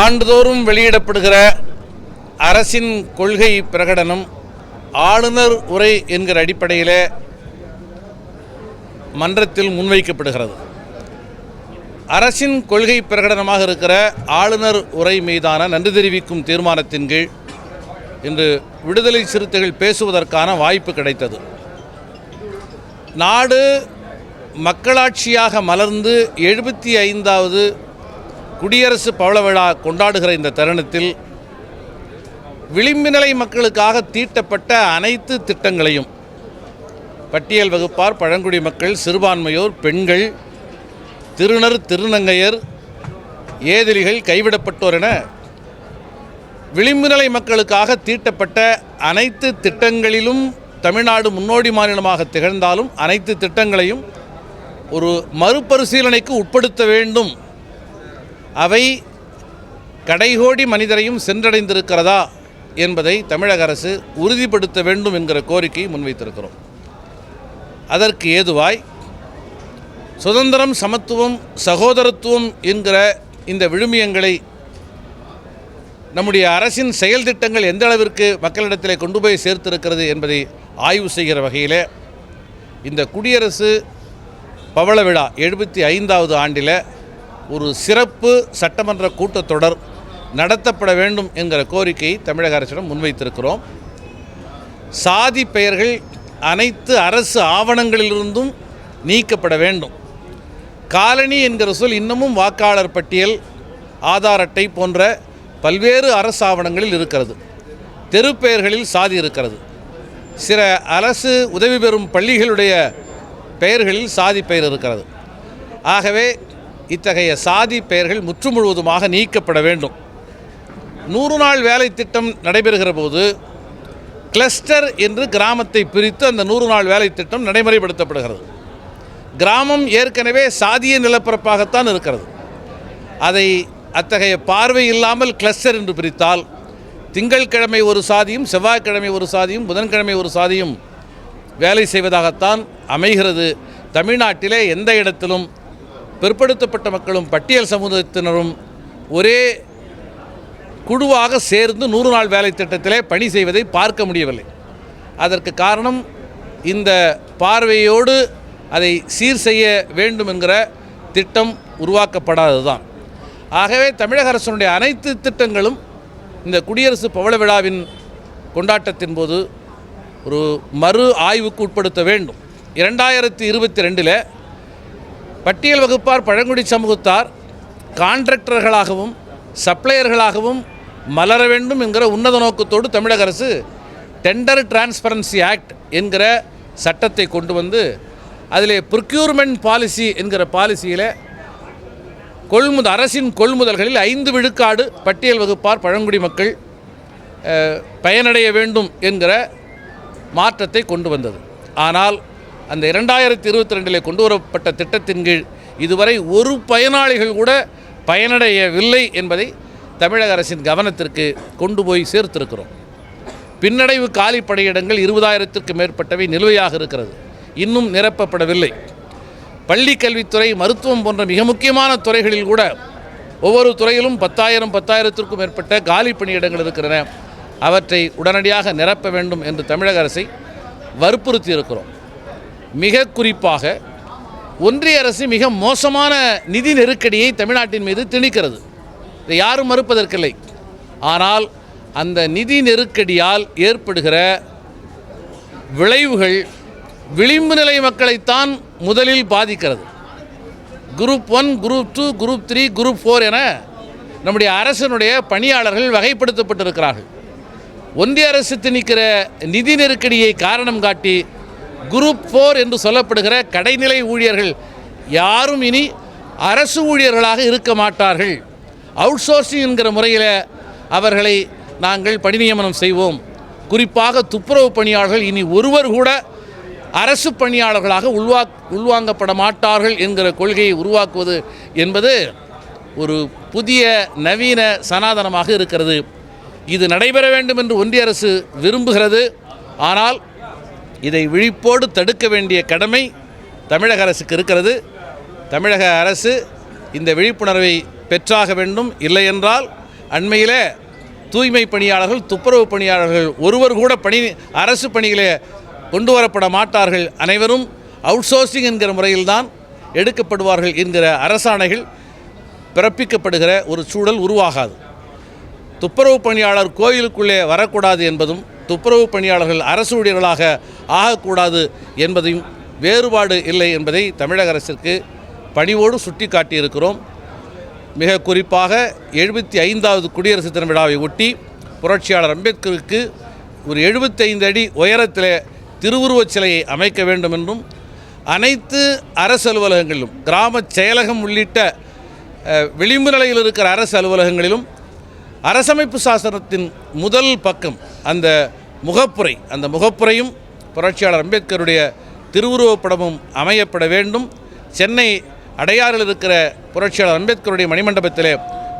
ஆண்டுதோறும் வெளியிடப்படுகிற அரசின் கொள்கை பிரகடனம் ஆளுநர் உரை என்கிற அடிப்படையில் மன்றத்தில் முன்வைக்கப்படுகிறது. அரசின் கொள்கை பிரகடனமாக இருக்கிற ஆளுநர் உரை மீதான நன்றி தெரிவிக்கும் தீர்மானத்தின் கீழ் இன்று விடுதலை சிறுத்தைகள் பேசுவதற்கான வாய்ப்பு கிடைத்தது. நாடு மக்களாட்சியாக மலர்ந்து எழுபத்தி ஐந்தாவது குடியரசு பவள விழா கொண்டாடுகிற இந்த தருணத்தில் விளிம்பு நிலை மக்களுக்காக தீட்டப்பட்ட அனைத்து திட்டங்களையும் பட்டியல் வகுப்பார் பழங்குடி மக்கள் சிறுபான்மையோர் பெண்கள் திருநர் திருநங்கையர் ஏதிலிகள் கைவிடப்பட்டோர் என விளிம்பு நிலை மக்களுக்காக தீட்டப்பட்ட அனைத்து திட்டங்களிலும் தமிழ்நாடு முன்னோடி மாநிலமாக திகழ்ந்தாலும் அனைத்து திட்டங்களையும் ஒரு மறுபரிசீலனைக்கு உட்படுத்த வேண்டும் அவை கடைகோடி மனிதரையும் சென்றடைந்திருக்கிறதா என்பதை தமிழக அரசு உறுதிப்படுத்த வேண்டும் என்கிற கோரிக்கையை முன்வைத்திருக்கிறோம். அதற்கு ஏதுவாய் சுதந்திரம் சமத்துவம் சகோதரத்துவம் என்கிற இந்த விழுமியங்களை நம்முடைய அரசின் செயல் திட்டங்கள் எந்த அளவிற்கு மக்களிடத்தில் கொண்டு போய் சேர்த்திருக்கிறது என்பதை ஆய்வு செய்கிற வகையில் இந்த குடியரசு பவள விழா எழுபத்தி ஐந்தாவது ஆண்டில் ஒரு சிறப்பு சட்டமன்ற கூட்டத்தொடர் நடத்தப்பட வேண்டும் என்கிற கோரிக்கையை தமிழக அரசிடம் முன்வைத்திருக்கிறோம். சாதி பெயர்கள் அனைத்து அரசு ஆவணங்களிலிருந்தும் நீக்கப்பட வேண்டும். காலனி என்கிற சொல் இன்னமும் வாக்காளர் பட்டியல் ஆதார் அட்டை போன்ற பல்வேறு அரசு ஆவணங்களில் இருக்கிறது. தெருப்பெயர்களில் சாதி இருக்கிறது. சில அரசு உதவி பெறும் பள்ளிகளுடைய பெயர்களில் சாதி பெயர் இருக்கிறது. ஆகவே இத்தகைய சாதி பெயர்கள் முற்று முழுவதுமாக நீக்கப்பட வேண்டும். நூறு நாள் வேலை திட்டம் நடைபெறுகிற போது கிளஸ்டர் என்று கிராமத்தை பிரித்து அந்த நூறு நாள் வேலை திட்டம் நடைமுறைப்படுத்தப்படுகிறது. கிராமம் ஏற்கனவே சாதிய நிலப்பரப்பாகத்தான் இருக்கிறது. அதை அத்தகைய பார்வை இல்லாமல் கிளஸ்டர் என்று பிரித்தால் திங்கள்கிழமை ஒரு சாதியும் செவ்வாய்க்கிழமை ஒரு சாதியும் புதன்கிழமை ஒரு சாதியும் வேலை செய்வதாகத்தான் அமைகிறது. தமிழ்நாட்டிலே எந்த இடத்திலும் பிற்படுத்தப்பட்ட மக்களும் பட்டியல் சமூகத்தினரும் ஒரே குழுவாக சேர்ந்து நூறு நாள் வேலை திட்டத்திலே பணி செய்வதை பார்க்க முடியவில்லை. அதற்கு காரணம் இந்த பார்வையோடு அதை சீர் செய்ய வேண்டும் என்கிற திட்டம் உருவாக்கப்படாததுதான். ஆகவே தமிழக அரசினுடைய அனைத்து திட்டங்களும் இந்த குடியரசு பவள விழாவின் கொண்டாட்டத்தின் போது ஒரு மறு ஆய்வுக்கு உட்படுத்த வேண்டும். இரண்டாயிரத்தி இருபத்தி ரெண்டில் பட்டியல் வகுப்பார் பழங்குடி சமூகத்தார் கான்ட்ராக்டர்களாகவும் சப்ளையர்களாகவும் மலர வேண்டும் என்கிற உன்னத நோக்கத்தோடு தமிழக அரசு டெண்டர் டிரான்ஸ்பரன்சி ஆக்ட் என்கிற சட்டத்தை கொண்டு வந்து அதிலே ப்ரொக்யூர்மெண்ட் பாலிசி என்கிற பாலிசியில் கொள்முத அரசின் கொள்முதல்களில் ஐந்து விழுக்காடு பட்டியல் வகுப்பார் பழங்குடி மக்கள் பயனடைய வேண்டும் என்கிற மாற்றத்தை கொண்டு வந்தது. ஆனால் அந்த இரண்டாயிரத்தி இருபத்தி ரெண்டில் கொண்டு வரப்பட்ட திட்டத்தின் கீழ் இதுவரை ஒரு பயனாளிகள் கூட பயனடையவில்லை என்பதை தமிழக அரசின் கவனத்திற்கு கொண்டு போய் சேர்த்திருக்கிறோம். பின்னடைவு காலி பணியிடங்கள் இருபதாயிரத்திற்கு மேற்பட்டவை நிலுவையாக இருக்கிறது. இன்னும் நிரப்பப்படவில்லை. பள்ளி கல்வித்துறை மருத்துவம் போன்ற மிக முக்கியமான துறைகளில் கூட ஒவ்வொரு துறையிலும் பத்தாயிரம் பத்தாயிரத்திற்கும் மேற்பட்ட காலி பணியிடங்கள் இருக்கின்றன அவற்றை உடனடியாக நிரப்ப வேண்டும் என்று தமிழக அரசை வற்புறுத்தி இருக்கிறோம் மிக குறிப்பாக ஒன்றிய அரசு மிக மோசமான நிதி நெருக்கடியை தமிழ்நாட்டின் மீது திணிக்கிறது. இதை யாரும் மறுப்பதற்கில்லை. ஆனால் அந்த நிதி நெருக்கடியால் ஏற்படுகிற விளைவுகள் விளிம்பு நிலை மக்களைத்தான் முதலில் பாதிக்கிறது. Group one group two group three group four என நம்முடைய அரசனுடைய பணியாளர்கள் வகைப்படுத்தப்பட்டிருக்கிறார்கள். ஒன்றிய அரசு திணிக்கிற நிதி நெருக்கடியை காரணம் காட்டி குரூப் ஃபோர் என்று சொல்லப்படுகிற கடைநிலை ஊழியர்கள் யாரும் இனி அரசு ஊழியர்களாக இருக்க மாட்டார்கள். அவுட் சோர்சிங் என்கிற முறையில் அவர்களை நாங்கள் பணி நியமனம் செய்வோம். குறிப்பாக துப்புரவு பணியாளர்கள் இனி ஒருவர் கூட அரசு பணியாளர்களாக உள்வா உள்வாங்கப்பட மாட்டார்கள் என்கிற கொள்கையை உருவாக்குவது என்பது ஒரு புதிய நவீன சனாதனமாக இருக்கிறது. இது நடைபெற வேண்டும் என்று ஒன்றிய அரசு விரும்புகிறது. ஆனால் இதை விழிப்போடு தடுக்க வேண்டிய கடமை தமிழக அரசுக்கு இருக்கிறது. தமிழக அரசு இந்த விழிப்புணர்வை பெற்றாக வேண்டும். இல்லையென்றால் அண்மையிலே தூய்மை பணியாளர்கள் துப்புரவு பணியாளர்கள் ஒருவர் கூட பணி அரசு பணிகளே கொண்டு வரப்பட மாட்டார்கள் அனைவரும். அவுட்சோர்சிங் என்கிற முறையில்தான் எடுக்கப்படுவார்கள் என்கிற அரசாணைகள் பிறப்பிக்கப்படுகிற ஒரு சூழல் உருவாகாது. துப்புரவு பணியாளர் கோயிலுக்குள்ளே வரக்கூடாது என்பதும் துப்புரவு பணியாளர்கள் அரசு ஊழியர்களாக ஆகக்கூடாது என்பதையும் வேறுபாடு இல்லை என்பதை தமிழக அரசிற்கு பணிவோடு சுட்டிக்காட்டியிருக்கிறோம். மிக குறிப்பாக எழுபத்தி ஐந்தாவது குடியரசு தின விழாவை ஒட்டி புரட்சியாளர் அம்பேத்கருக்கு ஒரு 75 அடி உயரத்தில் திருவுருவச் சிலையை அமைக்க வேண்டும் என்றும் அனைத்து அரசு அலுவலகங்களிலும் கிராம செயலகம் உள்ளிட்ட விளிம்பு நிலையில் இருக்கிற அரசு அலுவலகங்களிலும் அரசமைப்பு சாசனத்தின் முதல் பக்கம் அந்த முகப்புரை அந்த முகப்புரையும் புரட்சியாளர் அம்பேத்கருடைய திருவுருவப்படமும் அமையப்பட வேண்டும். சென்னை அடையாறில் இருக்கிற புரட்சியாளர் அம்பேத்கருடைய மணிமண்டபத்திலே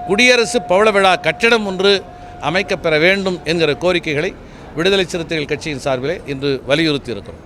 குடியரசு பவள விழா கட்டிடம் ஒன்று அமைக்கப்பெற வேண்டும் என்கிற கோரிக்கைகளை விடுதலை சிறுத்தைகள் கட்சியின் சார்பிலே இன்று வலியுறுத்தி இருக்கிறோம்